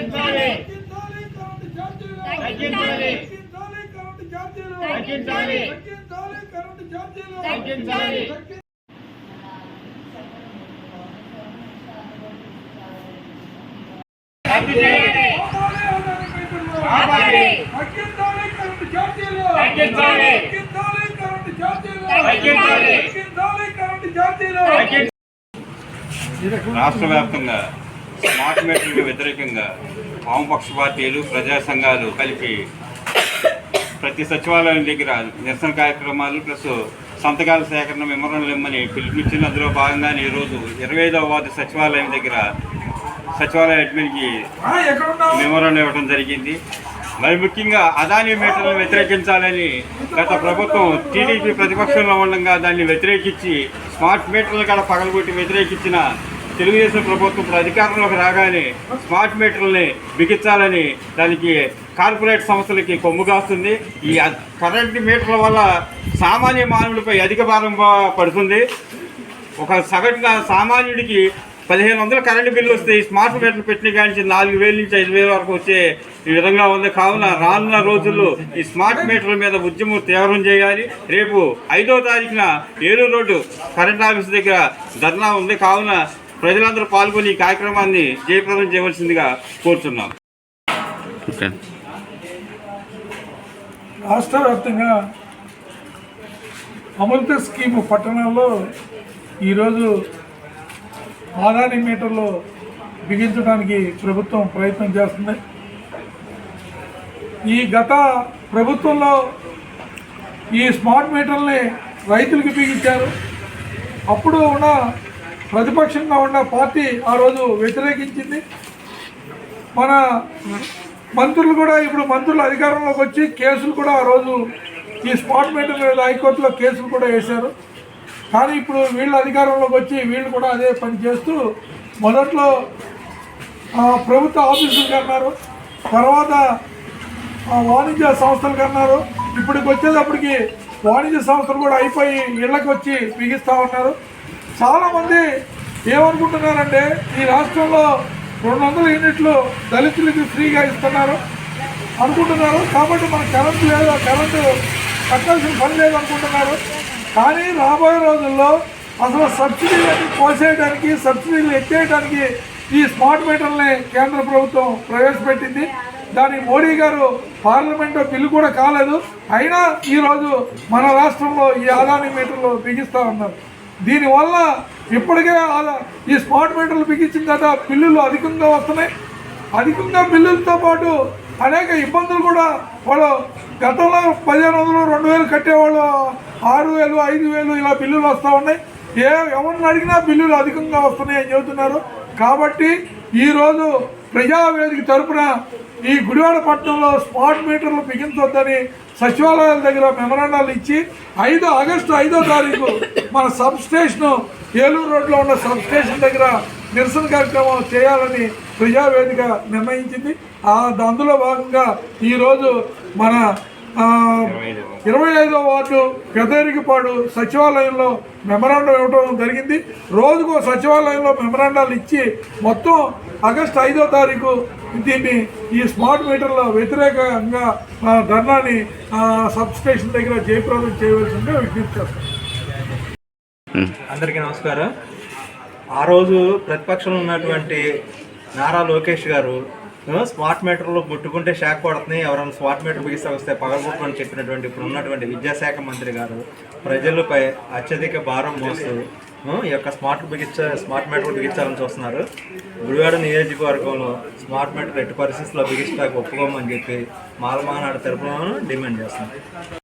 తగ్గించాలి. తగ్గించాలి. తగ్గించాలి. తగ్గించాలి. రాష్ట్ర వ్యాప్తంగా స్మార్ట్ మీటర్లకు వ్యతిరేకంగా వామపక్ష పార్టీలు ప్రజా సంఘాలు కలిపి ప్రతి సచివాలయం దగ్గర నిరసన కార్యక్రమాలు ప్లస్ సంతకాల సేకరణ మెమోరాలు ఇమ్మని పిలుపునిచ్చిన అందులో భాగంగానే ఈరోజు ఇరవై ఐదవ వార్డు సచివాలయం దగ్గర సచివాలయ అడ్మిన్కి మెమోరాండం ఇవ్వడం జరిగింది. మరి ముఖ్యంగా అదానీ మీటర్లను వ్యతిరేకించాలని గత ప్రభుత్వం టీడీపీ ప్రతిపక్షంలో ఉండగా దాన్ని వ్యతిరేకించి స్మార్ట్ మీటర్లు కూడా పగలగొట్టి వ్యతిరేకించిన తెలుగుదేశం ప్రభుత్వం ఇప్పుడు అధికారంలోకి రాగానే స్మార్ట్ మీటర్లని బిగించాలని దానికి కార్పొరేట్ సంస్థలకి కొమ్ము కాస్తుంది. ఈ కరెంట్ మీటర్ల వల్ల సామాన్య మానవుడిపై అధిక భారం పడుతుంది. ఒక సగటుగా సామాన్యుడికి పదిహేను వందల కరెంటు బిల్లు వస్తే ఈ స్మార్ట్ మీటర్ పెట్టిన కానీ నాలుగు వేల నుంచి ఐదు వేల వరకు వచ్చే ఈ విధంగా ఉంది. కావున రానున్న రోజుల్లో ఈ స్మార్ట్ మీటర్ల మీద ఉద్యమం తీవ్రం చేయాలి. రేపు ఐదో తారీఖున ఏలూరు రోడ్డు కరెంట్ ఆఫీస్ దగ్గర ధర్నా ఉంది. కావున ప్రజలందరూ పాల్గొని ఈ కార్యక్రమాన్ని జయప్రదం చేయవలసిందిగా కోరుతున్నాం. రాష్ట్ర వ్యాప్తంగా అమృత స్కీమ్ పట్టణంలో ఈరోజు ఆదాని మీటర్లు బిగించడానికి ప్రభుత్వం ప్రయత్నం చేస్తుంది. ఈ గత ప్రభుత్వంలో ఈ స్మార్ట్ మీటర్ని రైతులకి బిగించారు. అప్పుడు ఉన్న ప్రతిపక్షంగా ఉన్న పార్టీ ఆ రోజు వ్యతిరేకించింది. మన మంత్రులు కూడా ఇప్పుడు మంత్రులు అధికారంలోకి వచ్చి కేసులు కూడా ఆ రోజు ఈ స్పాట్ మీటర్ మీద హైకోర్టులో కేసులు కూడా వేశారు. కానీ ఇప్పుడు వీళ్ళు అధికారంలోకి వచ్చి వీళ్ళు కూడా అదే పని చేస్తూ మొదట్లో ప్రభుత్వ ఆఫీసులకు అన్నారు. తర్వాత వాణిజ్య సంస్థలకు అన్నారు. ఇప్పటికి వచ్చేటప్పటికి వాణిజ్య సంస్థలు కూడా అయిపోయి ఇళ్ళకి వచ్చి బిగిస్తూ ఉన్నారు. చాలామంది ఏమనుకుంటున్నారంటే ఈ రాష్ట్రంలో రెండు వందల యూనిట్లు దళితులకు ఫ్రీగా ఇస్తున్నారు అనుకుంటున్నారు. కాబట్టి మనకు కరెంటు లేదు కరెంటు కట్టాల్సిన పని లేదు అనుకుంటున్నారు. కానీ రాబోయే రోజుల్లో అసలు సబ్సిడీలన్నీ కోసేయడానికి సబ్సిడీలు ఎత్తేయడానికి ఈ స్మార్ట్ మీటర్ని కేంద్ర ప్రభుత్వం ప్రవేశపెట్టింది. దానికి మోడీ గారు పార్లమెంట్లో బిల్లు కూడా కాలేదు. అయినా ఈరోజు మన రాష్ట్రంలో ఈ ఆదాని మీటర్లు బిగిస్తూ ఉన్నారు. దీనివల్ల ఇప్పటికే ఈ స్మార్ట్ మీటర్లు బిగించిన తర్వాత బిల్లులు అధికంగా వస్తున్నాయి. అధికంగా బిల్లులతో పాటు అనేక ఇబ్బందులు కూడా వాళ్ళు గతంలో పదిహేను వందలు రెండు వేలు కట్టేవాళ్ళు ఆరు వేలు ఐదు వేలు ఇలా బిల్లులు వస్తూ ఉన్నాయి. ఏ ఎవరిని అడిగినా బిల్లులు అధికంగా వస్తున్నాయి అని చెబుతున్నారు. కాబట్టి ఈరోజు ప్రజావేదిక తరపున ఈ గుడివాడ పట్టణంలో స్మార్ట్ మీటర్లు బిగించొద్దని సచివాలయాల దగ్గర మెమరాండాలు ఇచ్చి ఐదు ఆగస్టు ఐదో తారీఖు మన సబ్ స్టేషన్ ఏలూరు రోడ్లో ఉన్న సబ్ స్టేషన్ దగ్గర నిరసన కార్యక్రమం చేయాలని ప్రజావేదిక నిర్ణయించింది. అందులో భాగంగా ఈరోజు మన ఇరవై ఐదో వార్డు పెదరికిపాడు సచివాలయంలో మెమరాండం ఇవ్వడం జరిగింది. రోజుకు సచివాలయంలో మెమరాండాలు ఇచ్చి మొత్తం ఆగస్టు ఐదో తారీఖు దీన్ని ఈ స్మార్ట్ మీటర్ల వ్యతిరేకంగా ధర్నాన్ని ధర్నాని సబ్ స్టేషన్ దగ్గర జయప్రదం చేయవలసిందిగా విజ్ఞప్తి చేస్తాం. అందరికీ నమస్కారం. ఆ రోజు ప్రతిపక్షంలో ఉన్నటువంటి నారా లోకేష్ గారు స్మార్ట్ మీటర్లు ముట్టుకుంటే షాక్ పడుతున్నాయి. ఎవరైనా స్మార్ట్ మీటర్ బిగిస్తే వస్తే పగలగొట్టమని చెప్పినటువంటి ఇప్పుడు ఉన్నటువంటి విద్యాశాఖ మంత్రి గారు ప్రజలపై అత్యధిక భారం మోస్తూ ఈ యొక్క స్మార్ట్ బిగించ స్మార్ట్ మీటర్లు బిగించాలని చూస్తున్నారు. గుడివాడ నియోజకవర్గంలో స్మార్ట్ మీటర్ ఎట్టి పరిస్థితుల్లో బిగించడానికి ఒప్పుకోమని చెప్పి మాలమానాడు తరపున డిమాండ్ చేస్తున్నారు.